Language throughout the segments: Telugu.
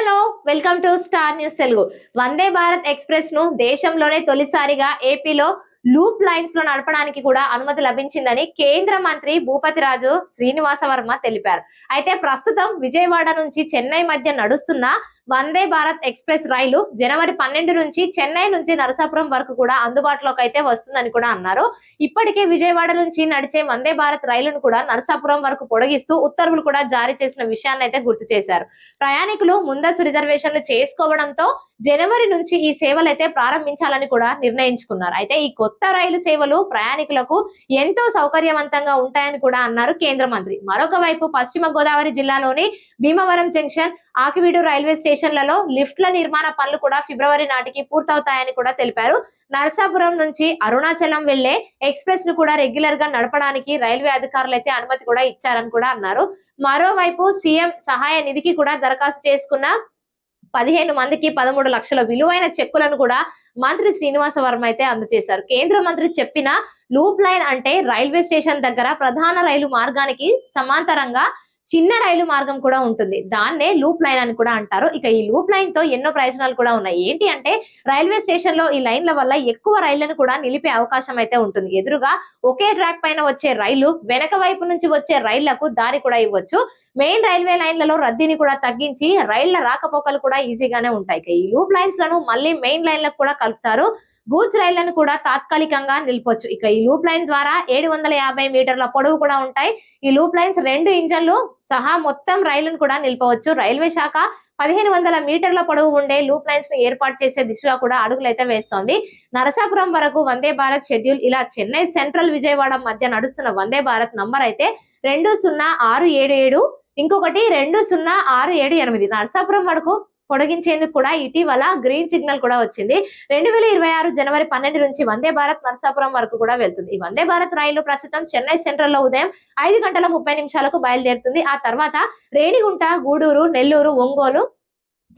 Hello welcome to Star News Telugu. Vande Bharat ఎక్స్ప్రెస్ను దేశంలోనే తొలిసారిగా ఏపీలో లూప్ లైన్స్లో నడపడానికి కూడా అనుమతి లభించిందని కేంద్ర మంత్రి భూపతి రాజు శ్రీనివాస వర్మ తెలిపారు. అయితే ప్రస్తుతం విజయవాడ నుంచి చెన్నై మధ్య నడుస్తున్న వందే భారత్ ఎక్స్ప్రెస్ రైలు జనవరి పన్నెండు నుంచి చెన్నై నుంచి నరసాపురం వరకు కూడా అందుబాటులోకి అయితే వస్తుందని కూడా అన్నారు. ఇప్పటికే విజయవాడ నుంచి నడిచే వందే భారత్ రైలును కూడా నరసాపురం వరకు పొడిగిస్తూ ఉత్తర్వులు కూడా జారీ చేసిన విషయాన్ని అయితే గుర్తు చేశారు. ప్రయాణికులు ముందస్తు రిజర్వేషన్లు చేసుకోవడంతో జనవరి నుంచి ఈ సేవలు అయితే ప్రారంభించాలని కూడా నిర్ణయించుకున్నారు. అయితే ఈ కొత్త రైలు సేవలు ప్రయాణికులకు ఎంతో సౌకర్యవంతంగా ఉంటాయని కూడా అన్నారు కేంద్ర మంత్రి. మరొక వైపు పశ్చిమ గోదావరి జిల్లాలోని భీమవరం జంక్షన్ ఆకివీడు రైల్వే స్టేషన్లలో లిఫ్ట్ల నిర్మాణ పనులు కూడా ఫిబ్రవరి నాటికి పూర్తవుతాయని కూడా తెలిపారు. నరసాపురం నుంచి అరుణాచలం వెళ్ళే ఎక్స్ప్రెస్ను కూడా రెగ్యులర్గా నడపడానికి రైల్వే అధికారులు అయితే అనుమతి కూడా ఇచ్చారని కూడా అన్నారు. మరోవైపు సీఎం సహాయ నిధికి కూడా దరఖాస్తు చేసుకున్న పదిహేను మందికి పదమూడు లక్షల విలువైన చెక్కులను కూడా మంత్రి శ్రీనివాస వర్మ అయితే అందజేశారు. కేంద్ర మంత్రి చెప్పిన లూప్ లైన్ అంటే రైల్వే స్టేషన్ దగ్గర ప్రధాన రైలు మార్గానికి సమాంతరంగా చిన్న రైలు మార్గం కూడా ఉంటుంది. దాన్నే లూప్ లైన్ అని కూడా అంటారు. ఇక ఈ లూప్ లైన్తో ఎన్నో ప్రయోజనాలు కూడా ఉన్నాయి. ఏంటి అంటే రైల్వే స్టేషన్లో ఈ లైన్ల వల్ల ఎక్కువ రైళ్ళను కూడా నిలిపే అవకాశం అయితే ఉంటుంది. ఎదురుగా ఒకే ట్రాక్ పైన వచ్చే రైలు వెనక వైపు నుంచి వచ్చే రైళ్ళకు దారి కూడా ఇవ్వచ్చు. మెయిన్ రైల్వే లైన్లలో రద్దీని కూడా తగ్గించి రైళ్ళ రాకపోకలు కూడా ఈజీగానే ఉంటాయి. ఈ లూప్ లైన్స్లను మళ్ళీ మెయిన్ లైన్లకు కూడా కలుపుతారు. గూడ్స్ రైళ్ళను కూడా తాత్కాలికంగా నిలిపొచ్చు. ఇక ఈ లూప్ లైన్ ద్వారా ఏడు వందల యాభై మీటర్ల పొడవు కూడా ఉంటాయి. ఈ లూప్ లైన్స్ రెండు ఇంజన్లు సహా మొత్తం రైళ్ళను కూడా నిలిపవచ్చు. రైల్వే శాఖ పదిహేను వందల మీటర్ల పొడవు ఉండే లూప్ లైన్స్ను ఏర్పాటు చేసే దిశగా కూడా అడుగులైతే వేస్తోంది. నరసాపురం వరకు వందే భారత్ షెడ్యూల్ ఇలా చెన్నై సెంట్రల్ విజయవాడ మధ్య నడుస్తున్న వందే భారత్ నంబర్ అయితే రెండు సున్నా ఆరు ఏడు ఏడు ఇంకొకటి రెండు సున్నా ఆరు ఏడు ఎనిమిది. నరసాపురం వరకు పొడిగించేందుకు కూడా ఇటీవల గ్రీన్ సిగ్నల్ కూడా వచ్చింది. రెండు వేల ఇరవై ఆరు జనవరి పన్నెండు నుంచి వందే భారత్ నరసాపురం వరకు కూడా వెళ్తుంది. ఈ వందే భారత్ రైలు ప్రస్తుతం చెన్నై సెంట్రల్లో ఉదయం ఐదు గంటల ముప్పై నిమిషాలకు బయలుదేరుతుంది. ఆ తర్వాత రేణిగుంట గూడూరు నెల్లూరు ఒంగోలు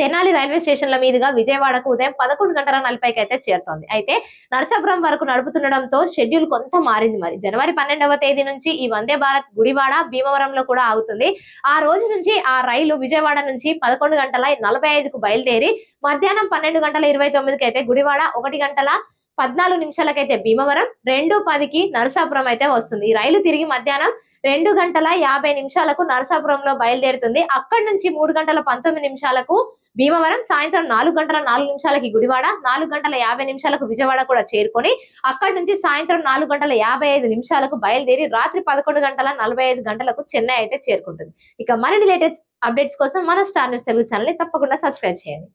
తెనాలి రైల్వే స్టేషన్ల మీదుగా విజయవాడకు ఉదయం పదకొండు గంటల నలభైకి అయితే చేరుతోంది. అయితే నరసాపురం వరకు నడుపుతుండడంతో షెడ్యూల్ కొంత మారింది మరి. జనవరి పన్నెండవ తేదీ నుంచి ఈ వందే భారత్ గుడివాడ భీమవరంలో కూడా ఆగుతుంది. ఆ రోజు నుంచి ఆ రైలు విజయవాడ నుంచి పదకొండు గంటల నలభై ఐదుకు బయలుదేరి మధ్యాహ్నం పన్నెండు గంటల ఇరవై తొమ్మిదికి అయితే గుడివాడ ఒకటి గంటల పద్నాలుగు నిమిషాలకైతే భీమవరం రెండు పదికి నరసాపురం అయితే వస్తుంది. ఈ రైలు తిరిగి మధ్యాహ్నం రెండు గంటల యాభై నిమిషాలకు నరసాపురంలో బయలుదేరుతుంది. అక్కడి నుంచి మూడు గంటల పంతొమ్మిది నిమిషాలకు భీమవరం సాయంత్రం నాలుగు గంటల నాలుగు నిమిషాలకి గుడివాడ నాలుగు గంటల యాభై నిమిషాలకు విజయవాడ కూడా చేరుకొని అక్కడి నుంచి సాయంత్రం నాలుగు గంటల యాభై ఐదు నిమిషాలకు బయలుదేరి రాత్రి పదకొండు గంటల నలభై ఐదు గంటలకు చెన్నై అయితే చేరుకుంటుంది. ఇక మరిన్ని లేటెస్ట్ అప్డేట్స్ కోసం మన స్టార్ న్యూస్ తెలుగు ఛానల్ని తప్పకుండా సబ్స్క్రైబ్ చేయండి.